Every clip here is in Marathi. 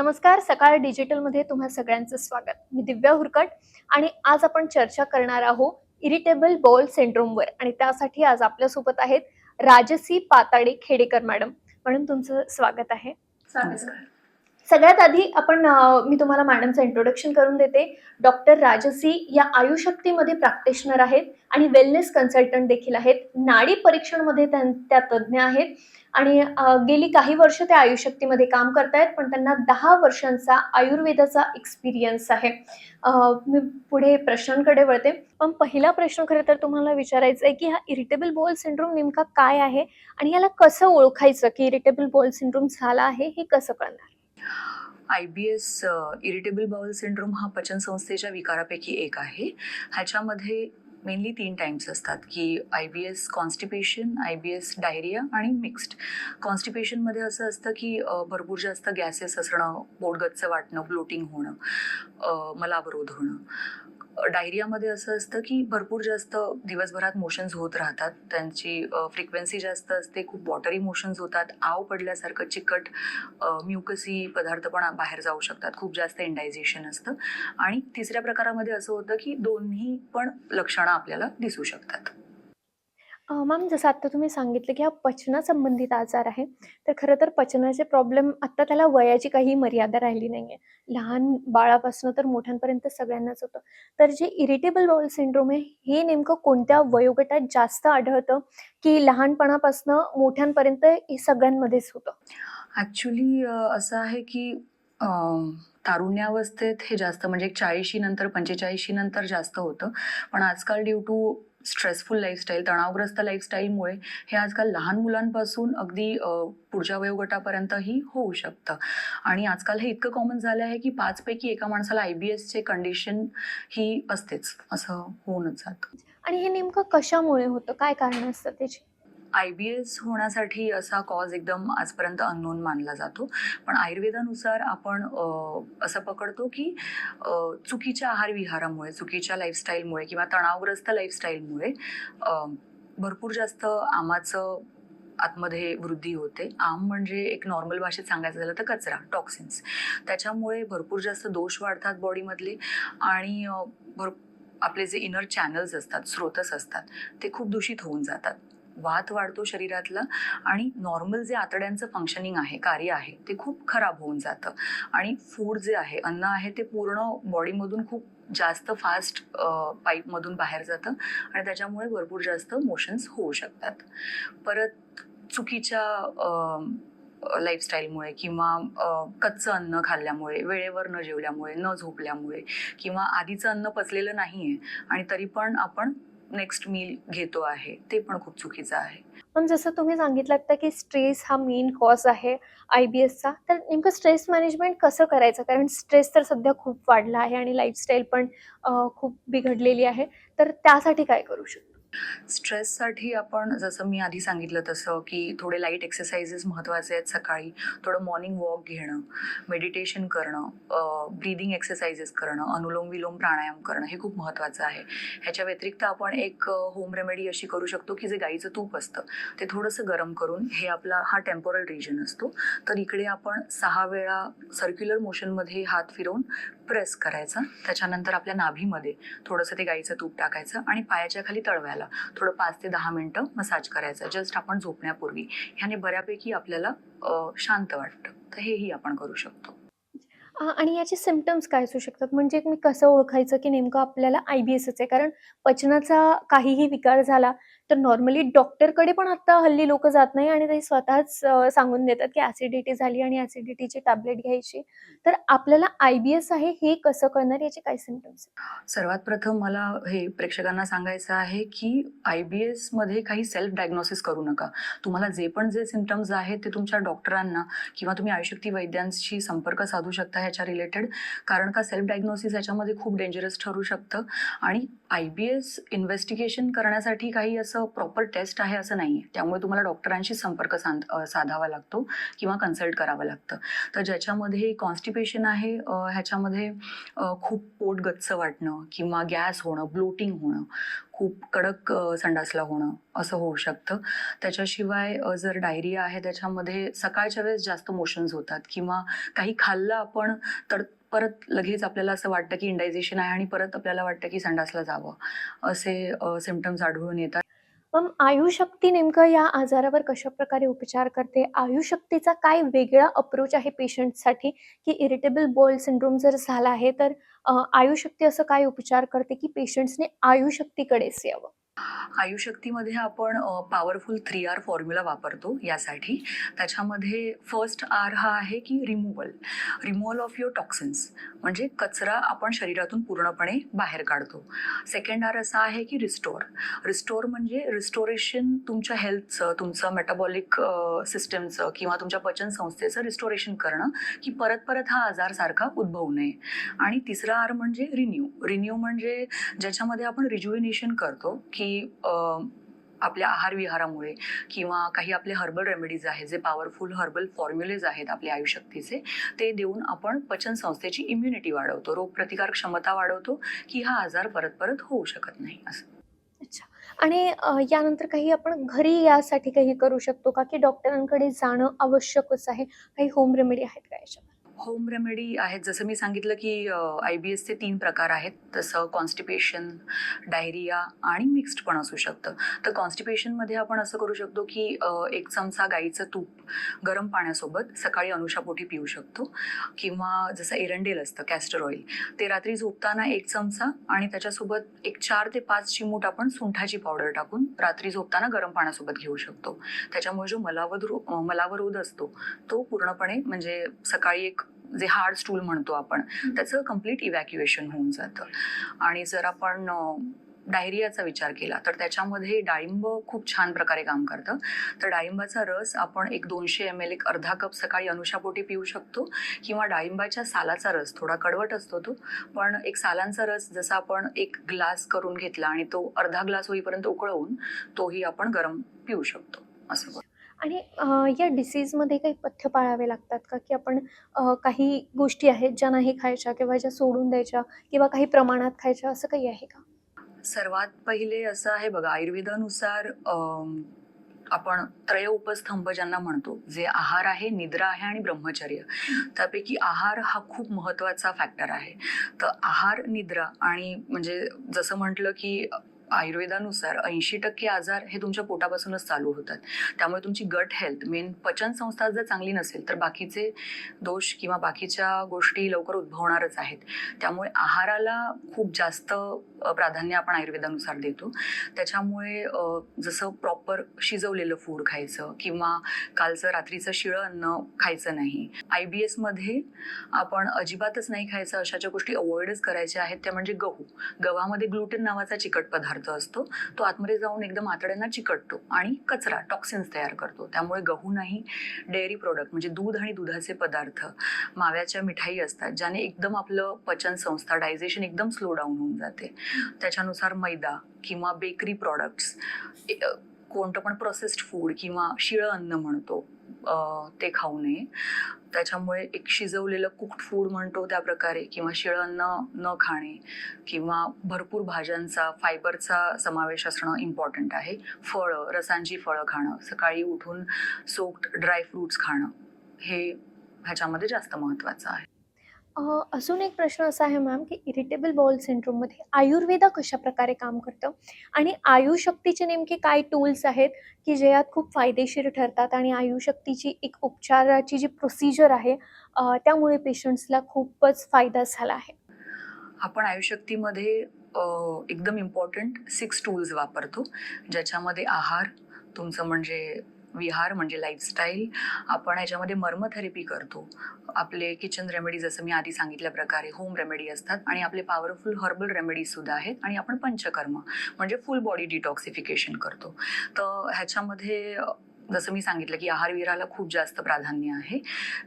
नमस्कार सकाळ डिजिटलमध्ये तुम्हा सगळ्यांचं स्वागत. मी दिव्या हुरकट आणि आज आपण चर्चा करणार आहोत इरिटेबल बॉल सिंड्रोमवर आणि त्यासाठी आज आपल्यासोबत आहेत राजसी पाताडे खेडेकर मॅडम. मॅडम तुमचं स्वागत आहे. सगळ्यात आधी आपण मी तुम्हाला मॅडमचं इंट्रोडक्शन करून देते. डॉक्टर राजसी या आयुशक्तीमध्ये प्रॅक्टिशनर आहेत आणि वेलनेस कन्सल्टंट देखील आहेत. नाडी परीक्षणमध्ये त्या तज्ज्ञ आहेत. आणि गेली काही वर्ष त्या आयुशक्तीमध्ये काम करतायत पण त्यांना दहा वर्षांचा आयुर्वेदाचा एक्सपिरियन्स आहे. मी पुढे प्रश्नांकडे वळते. पण पहिला प्रश्न खरं तर तुम्हाला विचारायचा आहे की हा इरिटेबल बॉल सिंड्रोम नेमका काय आहे आणि याला कसं ओळखायचं की इरिटेबल बॉल सिंड्रोम झाला आहे हे कसं कळणार? I B S irritable bowel syndrome हा पचनसंस्थेच्या विकारापैकी एक आहे. ह्याच्यामध्ये मेनली तीन टाइम्स असतात की I B S constipation I B S diarrhoea आणि मिक्स्ड कॉन्स्टिपेशनमध्ये असं असतं की भरपूर जास्त गॅसेस असणं पोटगच्च वाटणं ब्लोटिंग होणं मलावरोध होणं. डायरियामध्ये असं असतं की भरपूर जास्त दिवसभरात मोशन्स होत राहतात. त्यांची फ्रिक्वेन्सी जास्त असते. खूप वॉटरी मोशन्स होतात. आव पडल्यासारखं चिकट म्युकसी पदार्थ पण बाहेर जाऊ शकतात. खूप जास्त इंडायझेशन असतं. आणि तिसऱ्या प्रकारामध्ये असं होतं की दोन्ही पण लक्षणं आपल्याला दिसू शकतात. मॅम जसं आत्ता तुम्ही सांगितलं की हा पचनासंबंधित आजार आहे तर खरं तर पचनाचे प्रॉब्लेम आत्ता त्याला वयाची काही मर्यादा राहिली नाही आहे लहान बाळापासून तर मोठ्यांपर्यंत सगळ्यांनाच होतं. तर जे इरिटेबल बाउल सिंड्रोम आहे हे नेमकं कोणत्या वयोगटात जास्त आढळतं की लहानपणापासून मोठ्यांपर्यंत हे सगळ्यांमध्येच होतं? ॲक्च्युली असं आहे की तारुण्यावस्थेत हे जास्त म्हणजे चाळीशी नंतर पंचेचाळीशी नंतर जास्त होतं. पण आजकाल ड्यू टू स्ट्रेसफुल लाईफस्टाईल तणावग्रस्त लाईफस्टाईलमुळे हे आजकाल लहान मुलांपासून अगदी पुढच्या वयोगटापर्यंतही होऊ शकतं. आणि आजकाल हे इतकं कॉमन झालं आहे की पाचपैकी एका माणसाला आय बी एसचे कंडिशन ही असतेच असं होऊनच जातं. आणि हे नेमकं कशामुळे होतं? काय कारण असतं त्याची? आय बी एस होण्यासाठी असा कॉज एकदम आजपर्यंत अननोन मानला जातो. पण आयुर्वेदानुसार आपण असं पकडतो की चुकीच्या आहार विहारामुळे चुकीच्या लाईफस्टाईलमुळे किंवा तणावग्रस्त लाईफस्टाईलमुळे भरपूर जास्त आमाचं आतमध्ये वृद्धी होते. आम म्हणजे एक नॉर्मल भाषेत सांगायचं झालं तर कचरा टॉक्सिन्स त्याच्यामुळे भरपूर जास्त दोष वाढतात बॉडीमधले आणि भर आपले जे इनर चॅनल्स असतात स्रोतस असतात ते खूप दूषित होऊन जातात. वात वाढतो शरीरातला आणि नॉर्मल जे आतड्यांचं फंक्शनिंग आहे कार्य आहे ते खूप खराब होऊन जातं. आणि फूड जे आहे अन्न आहे ते पूर्ण बॉडीमधून खूप जास्त फास्ट पाईपमधून बाहेर जातं आणि त्याच्यामुळे भरपूर जास्त मोशन्स होऊ शकतात. परत चुकीच्या लाईफस्टाईलमुळे किंवा कच्चं अन्न खाल्ल्यामुळे वेळेवर न जेवल्यामुळे न झोपल्यामुळे किंवा आधीचं अन्न पचलेलं नाही आहे आणि तरी पण आपण नेक्स्ट मील घेतो आहे ते पण खूप चुकीचं आहे. पण जसं तुम्ही सांगितलं की स्ट्रेस हा मेन कॉज आहे आय बी एसचा तर नेमकं स्ट्रेस मॅनेजमेंट कसं करायचं? कारण स्ट्रेस तर सध्या खूप वाढला आहे आणि लाईफस्टाईल पण खूप बिघडलेली आहे. तर त्यासाठी काय करू शकतो? स्ट्रेससाठी आपण जसं मी आधी सांगितलं तसं की थोडे लाइट एक्सरसाइजेस महत्त्वाचे आहेत सकाळी. थोडं मॉर्निंग वॉक घेणं मेडिटेशन करणं ब्रीदिंग एक्सरसाइजेस करणं अनुलोम विलोम प्राणायाम करणं हे खूप महत्त्वाचं आहे. ह्याच्या व्यतिरिक्त आपण एक होम रेमेडी अशी करू शकतो की जे गाईचं तूप असतं ते थोडंसं गरम करून हे आपला हा टेम्पोरल रिजन असतो. तर इकडे आपण सहा वेळा सर्क्युलर मोशनमध्ये हात फिरवून प्रेस करायचा. त्याच्यानंतर आपल्या नाभीमध्ये थोडंसं ते गाईचं तूप टाकायचं आणि पायाच्या खाली तळव्याला थोडं पाच ते दहा मिनटं मसाज करायचं. जस्ट आपण झोपण्यापूर्वी. ह्याने बऱ्यापैकी आपल्याला शांत वाटतं. तर हेही आपण करू शकतो. आणि याचे सिमटम्स काय असू शकतात? म्हणजे मी कसं ओळखायचं की नेमकं आपल्याला आय बी एसच आहे? कारण पचनाचा काहीही विकार झाला तर नॉर्मली डॉक्टरकडे पण आता हल्ली लोक जात नाही आणि ते स्वतःच सांगून देतात की ॲसिडिटी झाली आणि ॲसिडिटीची टॅबलेट घ्यायची. तर आपल्याला आय बी एस आहे हे कसं कळणार याचे काय सिमटम्स सर्वात प्रथम मला हे प्रेक्षकांना सांगायचं आहे की आय बी एसमध्ये काही सेल्फ डायग्नोसिस करू नका. तुम्हाला जे पण जे सिमटम्स आहेत ते तुमच्या डॉक्टरांना किंवा तुम्ही आयुशक्ती वैद्यांशी संपर्क साधू शकता ह्याच्या रिलेटेड कारण का सेल्फ डायग्नोसिस ह्याच्यामध्ये खूप डेंजरस ठरू शकतं आणि आय बी एस इन्व्हेस्टिगेशन करण्यासाठी काही असं प्रॉपर टेस्ट आहे असं नाही आहे त्यामुळे तुम्हाला डॉक्टरांशी संपर्क साध साधावा लागतो किंवा कन्सल्ट करावं लागतं. तर ज्याच्यामध्ये कॉन्स्टिपेशन आहे ह्याच्यामध्ये खूप पोट गच्च वाटणं किंवा गॅस होणं ब्लोटिंग होणं खूप कडक संडासला होणं असं होऊ शकतं. त्याच्याशिवाय जर डायरिया आहे त्याच्यामध्ये सकाळच्या वेळेस जास्त मोशन्स होतात किंवा काही खाल्लं आपण तर परत लगेच आपल्याला असं वाटतं की इंडायझेशन आहे आणि परत आपल्याला वाटतं की संडासला जावं. असे सिमटम्स आढळून येतात. मग आयुशक्ती नेमकं या आजारावर कशा प्रकारे उपचार करते? आयुशक्तीचा काय वेगळा अप्रोच आहे पेशंटसाठी की इरिटेबल बॉल सिंड्रोम जर झाला आहे तर आयुशक्ती असं काय उपचार करते की पेशंट्सने आयुशक्तीकडेच यावं? आयुशक्तीमध्ये आपण पॉवरफुल थ्री आर फॉर्म्युला वापरतो यासाठी. त्याच्यामध्ये फर्स्ट आर हा आहे की removal removal of your toxins म्हणजे कचरा आपण शरीरातून पूर्णपणे बाहेर काढतो. सेकंड आर असा आहे की रिस्टोर रिस्टोर म्हणजे रिस्टोरेशन तुमच्या हेल्थचं तुमचं मेटाबॉलिक सिस्टमचं किंवा तुमच्या पचन संस्थेचं रिस्टोरेशन करणं की परत परत हा आजार सारखा उद्भवू नये. आणि तिसरा आर म्हणजे रिन्यू रिन्यू म्हणजे ज्याच्यामध्ये आपण रिज्युविनेशन करतो की आपल्या आहार विहारामुळे किंवा काही आपले हर्बल रेमेडीज आहेत जे पॉवरफुल हर्बल फॉर्म्युलेज आहेत आपल्या आयुष्यक्तीचे ते देऊन आपण पचन संस्थेची इम्युनिटी वाढवतो. रोगप्रतिकार क्षमता वाढवतो की हा आजार परत परत होऊ शकत नाही असं. अच्छा. आणि यानंतर काही आपण घरी यासाठी काही करू शकतो का? की डॉक्टरांकडे जाणं आवश्यकच आहे? काही होम रेमेडी आहेत का याच्यावर होम रेमेडी आहेत. जसं मी सांगितलं की आय बी एसचे तीन प्रकार आहेत. तसं कॉन्स्टिपेशन डायरिया आणि मिक्स्ड पण असू शकतं. तर कॉन्स्टिपेशनमध्ये आपण असं करू शकतो की एक चमचा गाईचं तूप गरम पाण्यासोबत सकाळी अनुषापोटी पिऊ शकतो. किंवा जसं एरंडेल असतं कॅस्टर ऑइल ते रात्री झोपताना एक चमचा आणि त्याच्यासोबत एक चार ते पाच चिमूट आपण सुंठाची पावडर टाकून रात्री झोपताना गरम पाण्यासोबत घेऊ शकतो. त्याच्यामुळे जो मलावध मलावरोध असतो तो पूर्णपणे म्हणजे सकाळी एक जे हार्ड स्टूल म्हणतो आपण त्याचं कंप्लीट इव्हॅक्युएशन होऊन जातं. आणि जर आपण डायरियाचा विचार केला तर त्याच्यामध्ये डाळिंब खूप छान प्रकारे काम करतं. तर डाळिंबाचा रस आपण एक दोनशे एम एल एक अर्धा कप सकाळी अनुशापोटी पिऊ शकतो किंवा डाळिंबाच्या सालाचा रस थोडा कडवट असतो तो पण एक सालांचा रस जसा आपण एक ग्लास करून घेतला आणि तो अर्धा ग्लास होईपर्यंत उकळवून तोही आपण गरम पिऊ शकतो. असं. आणि या डिसीजमध्ये काही पथ्य पाळावे लागतात का? की आपण काही गोष्टी आहेत ज्या नाही खायच्या किंवा ज्या सोडून द्यायच्या किंवा काही प्रमाणात खायच्या असं काही आहे का? सर्वात पहिले असं आहे बघा आयुर्वेदानुसार आपण त्रय उपस्तंभ ज्यांना म्हणतो जे आहार आहे निद्रा आहे आणि ब्रह्मचर्य. त्यापैकी आहार हा खूप महत्त्वाचा फॅक्टर आहे. तर आहार निद्रा आणि म्हणजे जसं म्हटलं की आयुर्वेदानुसार ऐंशी टक्के आजार हे तुमच्या पोटापासूनच चालू होतात. त्यामुळे तुमची गट हेल्थ मेन पचन संस्था जर चांगली नसेल तर बाकीचे दोष किंवा बाकीच्या गोष्टी लवकर उद्भवणारच आहेत. त्यामुळे आहाराला खूप जास्त प्राधान्य आपण आयुर्वेदानुसार देतो. त्याच्यामुळे जसं प्रॉपर शिजवलेलं फूड खायचं किंवा कालचं रात्रीचं शिळं अन्न खायचं नाही. आय बी एसमध्ये आपण अजिबातच नाही खायचं अशा ज्या गोष्टी अवॉइडच करायच्या आहेत त्या म्हणजे गहू. गव्हामध्ये ग्लुटेन नावाचा चिकट पदार्थ असतो. तो आतमध्ये जाऊन एकदम आतड्यांना चिकटतो आणि कचरा टॉक्सिन्स तयार करतो. त्यामुळे गहू नाही डेअरी प्रोडक्ट म्हणजे दूध आणि दुधाचे पदार्थ माव्याच्या मिठाई असतात ज्याने एकदम आपलं पचन संस्था डायजेशन एकदम स्लो डाऊन होऊन जाते. त्याच्यानुसार मैदा किंवा बेकरी प्रॉडक्ट्स कोणतं पण प्रोसेस्ड फूड किंवा शिळं अन्न म्हणतो ते खाऊ नये. त्याच्यामुळे एक शिजवलेलं कुक्ड फूड म्हणतो त्या प्रकारे किंवा शिळं अन्न न खाणे किंवा भरपूर भाज्यांचा फायबरचा समावेश असणं इम्पॉर्टंट आहे. फळं रसांची फळं खाणं सकाळी उठून सोक्ड ड्रायफ्रुट्स खाणं हे ह्याच्यामध्ये जास्त महत्त्वाचं आहे. अ, अजून एक प्रश्न असा आहे मॅम की इरिटेबल बॉल सिंड्रोममध्ये आयुर्वेदा कशा प्रकारे काम करतं? आणि आयुशक्तीचे नेमके काय टूल्स आहेत की जे यात खूप फायदेशीर ठरतात आणि आयुशक्तीची एक उपचाराची जी प्रोसिजर आहे अ, त्यामुळे पेशंट्सला खूपच फायदा झाला आहे. आपण आयुशक्तीमध्ये अ, एकदम इम्पॉर्टंट सिक्स टूल्स वापरतो ज्याच्यामध्ये आहार तुमचं म्हणजे विहार म्हणजे लाईफस्टाईल आपण याच्यामध्ये मर्मथेरपी करतो. आपले किचन रेमेडी जसं मी आधी सांगितल्या प्रकारे होम रेमेडी असतात आणि आपले पॉवरफुल हर्बल रेमेडीज सुद्धा आहेत आणि आपण पंचकर्म म्हणजे फुल बॉडी डिटॉक्सिफिकेशन करतो. तर ह्याच्यामध्ये जसं मी सांगितलं की आहार विहाराला खूप जास्त प्राधान्य आहे.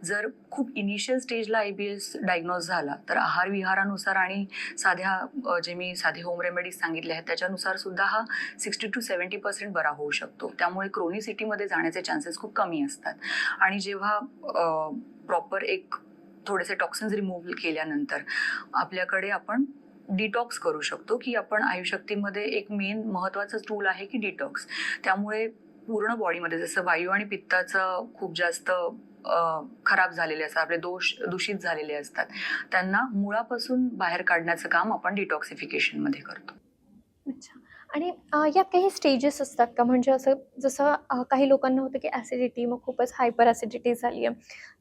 जर खूप इनिशियल स्टेजला आय बी एस डायग्नोज झाला तर आहार विहारानुसार आणि साध्या जे मी साधे होम रेमेडीज सांगितले आहेत त्याच्यानुसार सुद्धा हा सिक्स्टी टू सेवन्टी पर्सेंट बरा होऊ शकतो. त्यामुळे क्रोनिसिटीमध्ये जाण्याचे चान्सेस खूप कमी असतात. आणि जेव्हा प्रॉपर एक थोडेसे टॉक्सिन्स रिमूव्ह केल्यानंतर आपल्याकडे आपण डिटॉक्स करू शकतो की आपण आयुशक्तीमध्ये एक मेन महत्त्वाचं टूल आहे की डिटॉक्स त्यामुळे पूर्ण बॉडीमध्ये जसं वायू आणि पित्ताचं खूप जास्त खराब झालेले असतात आपले दोष दूषित झालेले असतात. त्यांना मुळापासून बाहेर काढण्याचं काम आपण डिटॉक्सिफिकेशनमध्ये करतो. अच्छा. आणि यात काही स्टेजेस असतात का? म्हणजे असं जसं काही लोकांना होतं की ॲसिडिटी मग खूपच हायपर ॲसिडिटी झाली आहे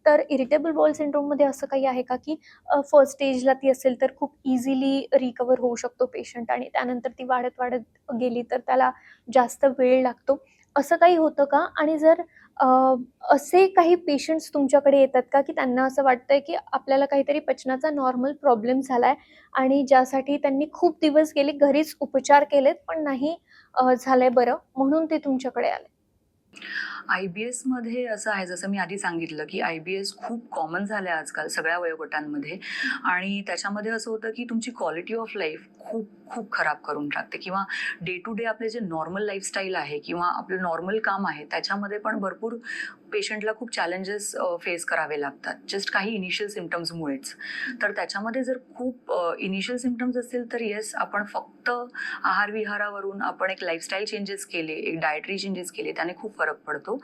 तर इरिटेबल बॉल सिंड्रोममध्ये असं काही आहे का की फर्स्ट स्टेजला ती असेल तर खूप इझिली रिकवर होऊ शकतो पेशंट आणि त्यानंतर ती वाढत वाढत गेली तर त्याला जास्त वेळ लागतो? असं काही होतं का? आणि जर असे काही पेशंट्स तुमच्याकडे येतात का की त्यांना असं वाटतंय की आपल्याला काहीतरी पचनाचा नॉर्मल प्रॉब्लेम झाला आहे आणि ज्यासाठी त्यांनी खूप दिवस गेले घरीच उपचार केलेत पण नाही झालंय बरं म्हणून ते तुमच्याकडे आले? आय बी एसमध्ये असं आहे जसं मी आधी सांगितलं की आय बी एस खूप कॉमन झालं आहे आजकाल सगळ्या वयोगटांमध्ये. आणि त्याच्यामध्ये असं होतं की तुमची क्वालिटी ऑफ लाईफ खूप खूप खराब करून टाकते. किंवा डे टू डे आपले जे नॉर्मल लाईफस्टाईल आहे किंवा आपलं नॉर्मल काम आहे त्याच्यामध्ये पण भरपूर पेशंटला खूप चॅलेंजेस फेस करावे लागतात. जस्ट काही इनिशियल सिमटम्समुळेच तर त्याच्यामध्ये जर खूप इनिशियल सिमटम्स असतील तर येस आपण फक्त आहार विहारावरून आपण एक लाईफस्टाईल चेंजेस केले एक डायटरी चेंजेस केले त्याने खूप फरक पडतो.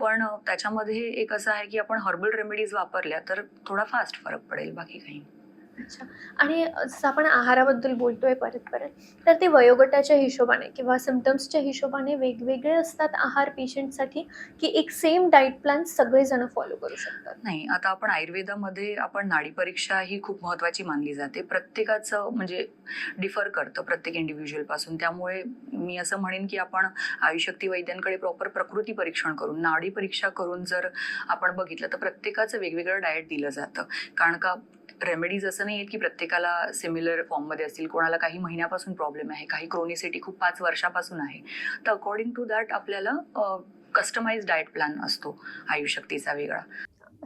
पण त्याच्यामध्ये एक असं आहे की आपण हर्बल रेमेडीज वापरल्या तर थोडा फास्ट फरक पडेल बाकी काही नाही. अच्छा. आणि जसं आपण आहाराबद्दल बोलतोय परत परत तर ते वयोगटाच्या हिशोबाने किंवा सिमटम्सच्या हिशोबाने वेगवेगळे असतात आहार पेशंटसाठी की एक सेम डाईट प्लॅन सगळेजण फॉलो करू शकतात? नाही आता आपण आयुर्वेदामध्ये आपण नाडी परीक्षा ही खूप महत्वाची मानली जाते. प्रत्येकाचं म्हणजे डिफर करतं प्रत्येक इंडिव्हिज्युअलपासून. त्यामुळे मी असं म्हणेन की आपण आयुशक्ती वैद्यांकडे प्रॉपर प्रकृती परीक्षण करून नाडी परीक्षा करून जर आपण बघितलं तर प्रत्येकाचं वेगवेगळं डाएट दिलं जातं. कारण का रेमेडीज असं नाही आहेत की प्रत्येकाला सिमिलर फॉर्ममध्ये असतील. कोणाला काही महिन्यापासून प्रॉब्लेम आहे काही क्रोनिसिटी खूप पाच वर्षापासून आहे. तर अकॉर्डिंग टू दॅट आपल्याला कस्टमाइज डाएट प्लॅन असतो आयुष्यक्तीचा वेगळा.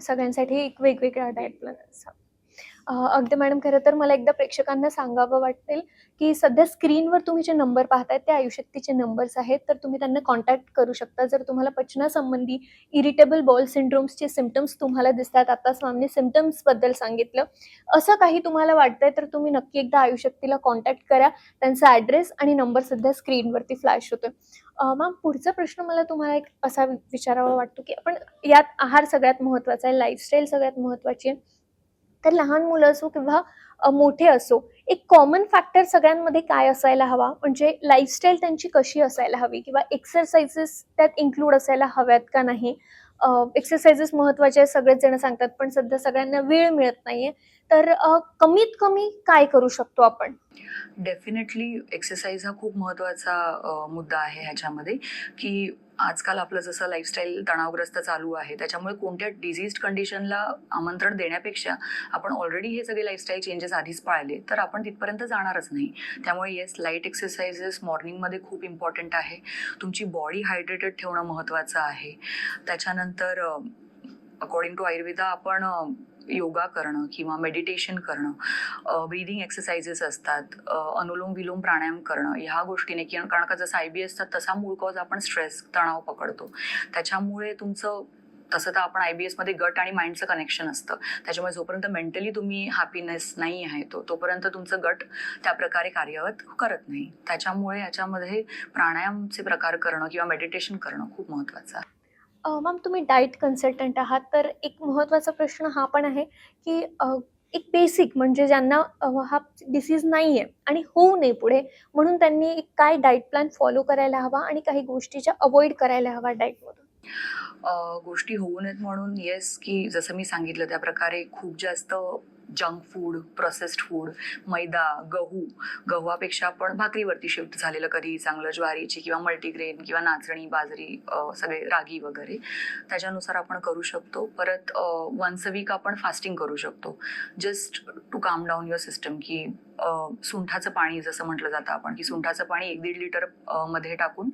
सगळ्यांसाठी एक वेगवेगळा डाएट प्लॅन असा अगदी मॅडम खरं तर मला एकदा प्रेक्षकांना सांगावं वाटेल की सध्या स्क्रीनवर तुम्ही जे नंबर पाहताय ते आयुषक्तीचे नंबर्स आहेत. तर तुम्ही त्यांना कॉन्टॅक्ट करू शकता. जर तुम्हाला पचनासंबंधी इरिटेबल बॉल सिंड्रोम्सचे सिमटम्स तुम्हाला दिसतात आता मॅमने सिमटम्सबद्दल सांगितलं असं काही तुम्हाला वाटतंय तर तुम्ही नक्की एकदा आयुषक्तीला कॉन्टॅक्ट करा. त्यांचा ॲड्रेस आणि नंबर सध्या स्क्रीनवरती फ्लॅश होतोय. मॅम पुढचा प्रश्न मला तुम्हाला एक असा विचारावा वाटतो की आपण यात आहार सगळ्यात महत्त्वाचा आहे लाईफस्टाईल सगळ्यात महत्त्वाची आहे. तर लहान मुलं असो किंवा मोठे असो एक कॉमन फॅक्टर सगळ्यांमध्ये काय असायला हवा? म्हणजे लाईफस्टाईल त्यांची कशी असायला हवी? किंवा एक्सरसाइजेस त्यात इन्क्लूड असायला हव्यात का नाही? एक्सरसाइजेस महत्त्वाचे आहेत सगळेच जण सांगतात पण सध्या सगळ्यांना वेळ मिळत नाहीये. तर कमीत कमी काय करू शकतो आपण? डेफिनेटली एक्सरसाइज हा खूप महत्त्वाचा मुद्दा आहे ह्याच्यामध्ये की आजकाल आपलं जसं लाईफस्टाईल तणावग्रस्त चालू आहे त्याच्यामुळे कोणत्या डिझीज कंडिशनला आमंत्रण देण्यापेक्षा आपण ऑलरेडी हे सगळे लाईफस्टाईल चेंजेस आधीच पाळले तर आपण तिथपर्यंत जाणारच नाही. त्यामुळे येस लाइट एक्सरसाइजेस मॉर्निंगमध्ये खूप इम्पॉर्टंट आहे. तुमची बॉडी हायड्रेटेड ठेवणं महत्त्वाचं आहे. त्याच्यानंतर अकॉर्डिंग टू आयुर्वेदा आपण योगा करणं किंवा मेडिटेशन करणं ब्रीदिंग एक्सरसाइजेस असतात अनुलोम विलोम प्राणायाम करणं ह्या गोष्टीने किंवा कारण का जसं आय बी एसचा तसा मूळ कॉज आपण स्ट्रेस तणाव पकडतो. त्याच्यामुळे तुमचं तसं तर आपण आय बी एसमध्ये गट आणि माइंडचं कनेक्शन असतं. त्याच्यामुळे जोपर्यंत मेंटली तुम्ही हॅपीनेस नाही आहे तो तोपर्यंत तुमचं गट त्या प्रकारे कार्यरत करत नाही. त्याच्यामुळे याच्यामध्ये प्राणायामचे प्रकार करणं किंवा मेडिटेशन करणं खूप महत्त्वाचं आहे. मॅम तुम्ही डाएट कन्सल्टंट आहात. तर एक महत्त्वाचा प्रश्न हा पण आहे की एक बेसिक म्हणजे ज्यांना हा डिसीज नाही आहे आणि होऊ नये पुढे म्हणून त्यांनी एक काय डाएट प्लॅन फॉलो करायला हवा आणि काही गोष्टीच्या अवॉइड करायला हवा डाएटमधून. गोष्टी होऊ नयेत म्हणून येस की जसं मी सांगितलं त्या प्रकारे खूप जास्त जंक फूड प्रोसेस्ड फूड मैदा गहू गव्हापेक्षा आपण भाकरीवरती शिफ्ट झालेलं कधी चांगलं ज्वारीची किंवा मल्टीग्रेन किंवा नाचणी बाजरी सगळे रागी वगैरे. त्याच्यानुसार आपण करू शकतो. परत वन्स अ वीक आपण फास्टिंग करू शकतो. Just to calm down your system की सुंठाचं पाणी जसं म्हटलं जातं आपण की सुंठाचं पाणी एक दीड लिटरमध्ये टाकून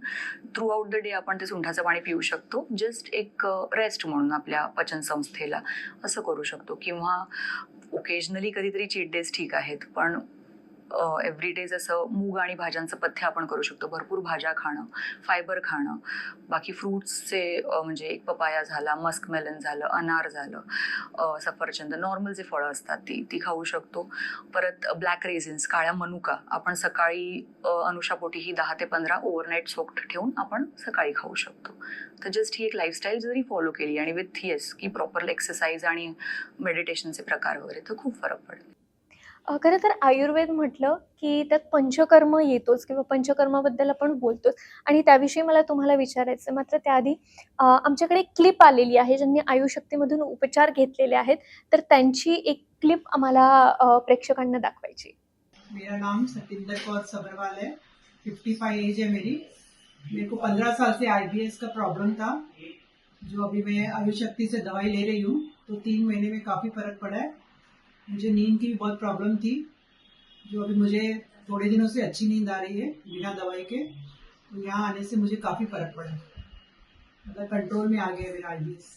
थ्रू आउट द डे आपण ते सुंठाचं पाणी पिऊ शकतो. जस्ट एक रेस्ट म्हणून आपल्या पचनसंस्थेला. असं करू शकतो. किंवा ओकेजनली कधीतरी चीट डेज ठीक आहेत. पण एव्हरी डे जसं मूग आणि भाज्यांचं पथ्य आपण करू शकतो. भरपूर भाज्या खाणं फायबर खाणं. बाकी फ्रूट्सचे म्हणजे एक पपाया झाला मस्क मेलन झालं अनार झालं सफरचंद नॉर्मल जे फळं असतात ती ती खाऊ शकतो. परत ब्लॅक रेझिन्स काळ्या मनुका आपण सकाळी अनुषापोटी ही दहा ते पंधरा ओव्हरनाईट सोक्ट ठेवून आपण सकाळी खाऊ शकतो. तर जस्ट ही एक लाईफस्टाईल जरी फॉलो केली आणि विथ येस की प्रॉपर एक्सरसाइज आणि मेडिटेशनचे प्रकार वगैरे तर खूप फरक पडेल खरं तर आयुर्वेद म्हटलं की त्यात पंचकर्म येतोच किंवा पंचकर्माबद्दल आपण बोलतोच. आणि त्याविषयी मला तुम्हाला विचारायचं मात्र त्याआधी आमच्याकडे एक क्लिप आलेली आहे ज्यांनी आयुशक्तीमधून उपचार घेतलेले आहेत. तर त्यांची एक क्लिप आम्हाला प्रेक्षकांना दाखवायची. मेरा नाम सतिंदर कौर सबरवाल है 55 एज है मेरी. मेरे को 15 साल से आईबीएस का प्रॉब्लम था जो अभी मैं आयुशक्ति से दवाई ले रही हूँ तो तीन महीने में काफ़ी फर्क पड़ा है। मुझे नींद की भी बहुत प्रॉब्लम थी जो अभी मुझे थोड़े दिनों से अच्छी नींद आ रही है बिना दवाई के तो यहाँ आने से मुझे काफ़ी फर्क पड़ा। मतलब कंट्रोल में आ गया मेरा आईबीएस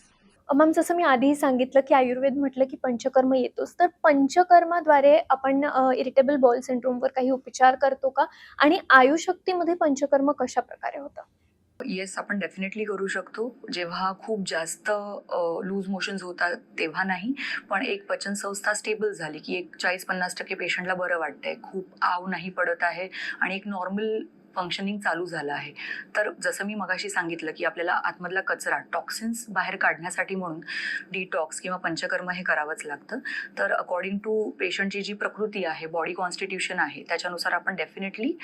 मॅम जसं मी आधीही सांगितलं की आयुर्वेद म्हटलं की पंचकर्म येतोच. तर पंचकर्माद्वारे आपण इरिटेबल बॉल सिंड्रोमवर काही उपचार करतो का? आणि आयुशक्तीमध्ये पंचकर्म कशा प्रकारे होतं? येस आपण डेफिनेटली करू शकतो. जेव्हा खूप जास्त लूज मोशन्स होतात तेव्हा नाही. पण एक पचनसंस्था स्टेबल झाली की एक चाळीस पन्नास टक्के पेशंटला बरं वाटतंय. खूप आव नाही पडत आहे. आणि एक नॉर्मल फंक्शनिंग चालू झालं आहे. तर जसं मी मगाशी सांगितलं की आपल्याला आतमधला कचरा टॉक्सिन्स बाहेर काढण्यासाठी म्हणून डिटॉक्स किंवा पंचकर्म हे करावंच लागतं. तर अकॉर्डिंग टू पेशंटची जी प्रकृती आहे बॉडी कॉन्स्टिट्यूशन आहे त्याच्यानुसार आपण डेफिनेटली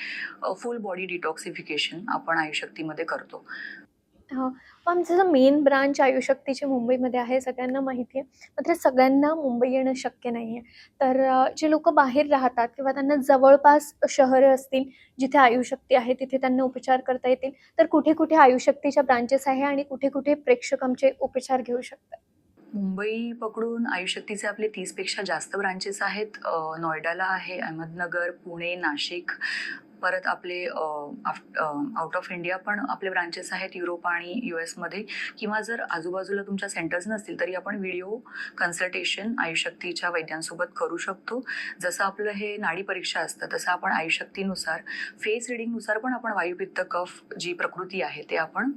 फुल बॉडी डिटॉक्सिफिकेशन आपण आयुशक्तीमध्ये करतो. हो. आमचं मेन ब्रांच आयुशक्तीची मुंबईमध्ये आहे सगळ्यांना माहिती आहे. मात्र सगळ्यांना मुंबई येणं शक्य नाही आहे तर जे लोक बाहेर राहतात किंवा त्यांना जवळपास शहरं असतील जिथे आयुशक्ती आहे तिथे त्यांना उपचार करता येतील तर कुठे कुठे आयुशक्तीच्या ब्रांचेस आहे आणि कुठे कुठे प्रेक्षक आमचे उपचार घेऊ शकतात? मुंबई पकडून आयुशक्तीचे आपले तीसपेक्षा जास्त ब्रांचेस आहेत. नोएडाला आहे अहमदनगर पुणे नाशिक परत आपले आउट ऑफ इंडिया पण आपले ब्रांचेस आहेत युरोप आणि यू एसमध्ये किंवा जर आजूबाजूला तुमच्या सेंटर्स नसतील तरी आपण व्हिडिओ कन्सल्टेशन आयुशक्तीच्या वैद्यांसोबत करू शकतो. जसं आपलं हे नाडी परीक्षा असतं तसं आपण आयुशक्तीनुसार फेस रिडिंगनुसार पण आपण वायुपित्त कफ जी प्रकृती आहे ते आपण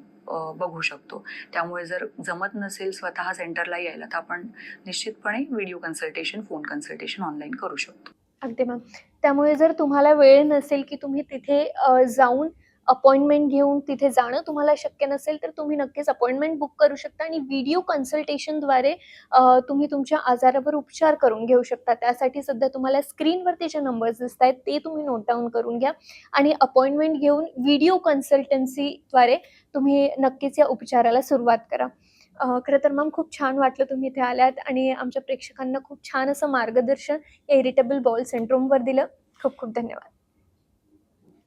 बघू शकतो. त्यामुळे जर जमत नसेल स्वतः सेंटरला यायला तर आपण निश्चितपणे video consultation phone consultation online करू शकतो. अगदी मॅम त्यामुळे जर तुम्हाला वेळ नसेल की तुम्ही तिथे जाऊन अपॉइंटमेंट घेऊन तिथे जाणं तुम्हाला शक्य नसेल तर तुम्ही नक्कीच अपॉइंटमेंट बुक करू शकता आणि व्हिडिओ कन्सल्टेशनद्वारे तुम्ही तुमच्या आजारावर उपचार करून घेऊ शकता. त्यासाठी सध्या तुम्हाला स्क्रीनवरती जे नंबर्स दिसत आहेत ते तुम्ही नोट डाऊन करून घ्या आणि अपॉइंटमेंट घेऊन व्हिडिओ कन्सल्टन्सीद्वारे तुम्ही नक्कीच या उपचाराला सुरुवात करा. खरं तर मॅम खूप छान वाटलं तुम्ही इथे आल्यात आणि आमच्या प्रेक्षकांना खूप छान असं मार्गदर्शन या इरिटेबल बॉल सिंड्रोमवर दिलं. खूप खूप धन्यवाद.